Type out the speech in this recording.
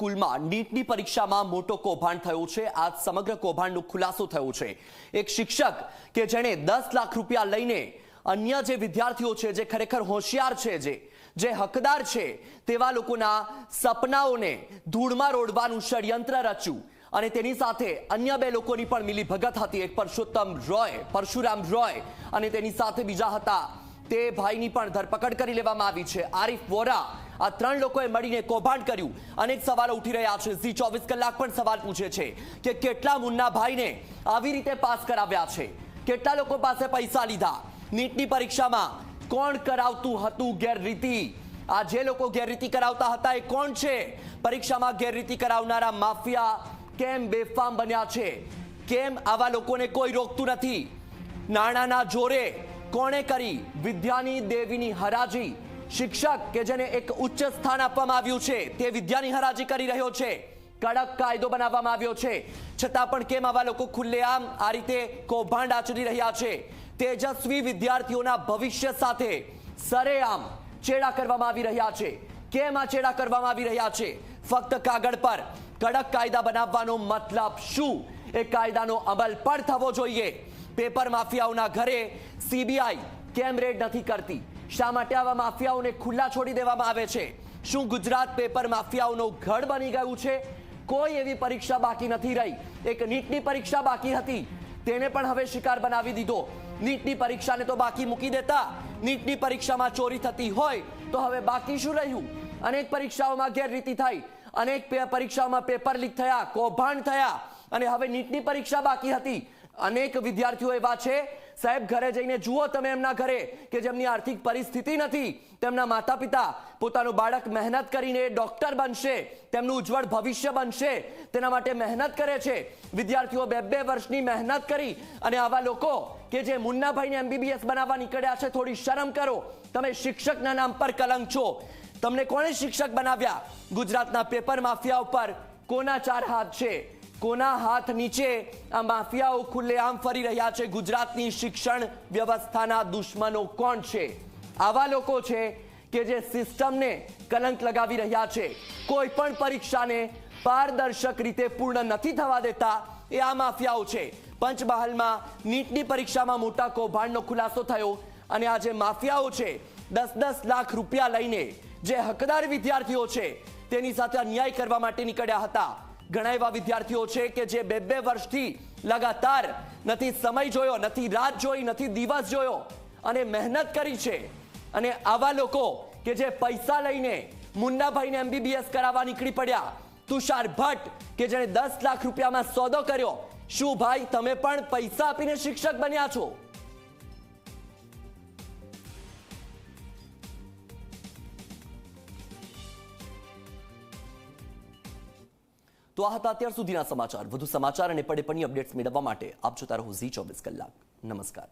સ્કૂલમાં નીટની પરીક્ષામાં મોટો કૌભાંડ થયો છે. આજ સમગ્ર કૌભાંડનો ખુલાસો થયો છે. એક શિક્ષક કે જેણે દસ લાખ રૂપિયા લઈને અન્ય જે વિદ્યાર્થીઓ છે, જે ખરેખર હોશિયાર છે, જે જે હકદાર છે, તેવા લોકોના સપનાઓને ધૂળમાં રોડવાનું ષડયંત્ર રચ્યું. અને તેની સાથે અન્ય બે લોકોની પણ મિલી ભગત હતી. એક પરસોત્તમ રોય, પરશુરામ રોય અને તેની સાથે બીજા હતા તે ભાઈની પણ ધરપકડ કરી લેવામાં આવી છે. આરિફ વોરા, આ ત્રણ લોકોએ મળીને કૌભાંડ કર્યું. અનેક સવાલો ઉઠી રહ્યા છે. ઝી ચોવીસ કલાક પણ સવાલ પૂછે છે કે કેટલા મુન્ના ભાઈને આવી રીતે પાસ કરાવ્યા છે? કેટલા લોકો પાસે પૈસા લીધા? નીટની પરીક્ષામાં કોણ કરાવતું હતું ગેરરીતિ? આ જે લોકો ગેરરીતિ કરાવતા હતા એ કોણ છે? પરીક્ષામાં ગેરરીતિ કરાવનારા માફિયા કેમ બેફામ બન્યા છે? કેમ આવા લોકોને કોઈ રોકતું નથી? નાણાંના જોરે કોણે કરી વિદ્યાની દેવીની હરાજી? શિક્ષક કે જેને એક ઉચ્ચ સ્થાન આપવામાં આવ્યું છે, તે વિદ્યાની હરાજી કરી રહ્યો છે. કડક કાયદો બનાવવામાં આવ્યો છે. છતાં પણ કેમ આવા લોકો ખુલ્લેઆમ આ રીતે કૌભાંડ આચરી રહ્યા છે? તેજસ્વી વિદ્યાર્થીઓના ભવિષ્ય સાથે સરેઆમ ચેડા કરવામાં આવી રહ્યા છે. કેમ આ ચેડા કરવામાં આવી રહ્યા છે? ફક્ત કાગળ પર કડક કાયદા બનાવવાનો મતલબ શું? એ કાયદાનો અમલ પણ થવો જોઈએ. પેપર માફિયાઓના ઘરે સીબીઆઈ કેમ રેડ નથી કરતી? શા માટે આવા માફિયાઓને ખુલ્લા છોડી દેવામાં આવે છે? શું ગુજરાત પેપર માફિયાઓનું ઘર બની ગયું છે? કોઈ એવી પરીક્ષા બાકી નથી રહી. એક નીટની પરીક્ષા બાકી હતી. તેને પણ હવે શિકાર બનાવી દીધો. નીટની પરીક્ષાને તો બાકી મૂકી દેતા. નીટની પરીક્ષામાં ચોરી થતી હોય તો હવે બાકી શું રહ્યું? અનેક પરીક્ષાઓમાં ગેરરીતિ થઈ. અનેક પરીક્ષાઓમાં પેપર લીક થયા, કૌભાંડ થયા. અને હવે નીટની પરીક્ષા બાકી હતી. અનેક વિદ્યાર્થીઓ એવા છે, સાહેબ, ઘરે જઈને જુઓ તમે એમના ઘરે કે જેમની આર્થિક પરિસ્થિતિ નથી. તેમના માતા પિતા પોતાનું બાળક મહેનત કરીને ડોક્ટર બનશે, તેમનું ઉજ્જવળ ભવિષ્ય બનશે, તેના માટે મહેનત કરે છે. વિદ્યાર્થીઓ બે બે વર્ષની મહેનત કરી અને આવા લોકો કે જે મુન્નાભાઈને એમબીબીએસ બનાવવા નીકળ્યા છે, થોડી શરમ કરો. તમે શિક્ષકના નામ પર કલંક છો. તમને કોણે શિક્ષક બનાવ્યા? ગુજરાતના પેપર માફિયા ઉપર કોના ચાર હાથ છે? કોના હાથ નીચે આ માફિયાઓ ખુલ્લેઆમ ફરી રહ્યા છે? ગુજરાતની શિક્ષણ વ્યવસ્થાના દુશ્મનો કોણ છે? આવા લોકો છે કે જે સિસ્ટમને કલંક લગાવી રહ્યા છે. કોઈ પણ પરીક્ષાને પારદર્શક રીતે પૂર્ણ નથી થવા દેતા એ આ માફિયાઓ છે. પંચમહાલમાં નીટની પરીક્ષામાં મોટા કૌભાંડનો ખુલાસો થયો અને આ જે માફિયાઓ છે, દસ દસ લાખ રૂપિયા લઈને જે હકદાર વિદ્યાર્થીઓ છે, તેની સાથે અન્યાય કરવા માટે નીકળ્યા હતા. ઘણા એવા વિદ્યાર્થીઓ છે કે જે બે બે વર્ષથી લગાતાર નથી સમય જોયો, નથી રાત જોઈ, નથી દિવસ જોયો અને મહેનત કરી છે. અને આવા લોકો કે જે પૈસા લઈને મુન્નાભાઈને એમબીબીએસ કરાવવા નીકળી પડ્યા, તુષાર ભટ્ટ કે જેણે દસ લાખ રૂપિયામાં સોદો કર્યો, શું ભાઈ તમે પણ પૈસા આપીને શિક્ષક બન્યા છો? તો આ હતા અત્યાર સુધીના સમાચાર. વધુ સમાચાર અને પડે અપડેટ્સ મેળવવા માટે આપ જોતા રહો ઝી ચોવીસ કલાક. નમસ્કાર.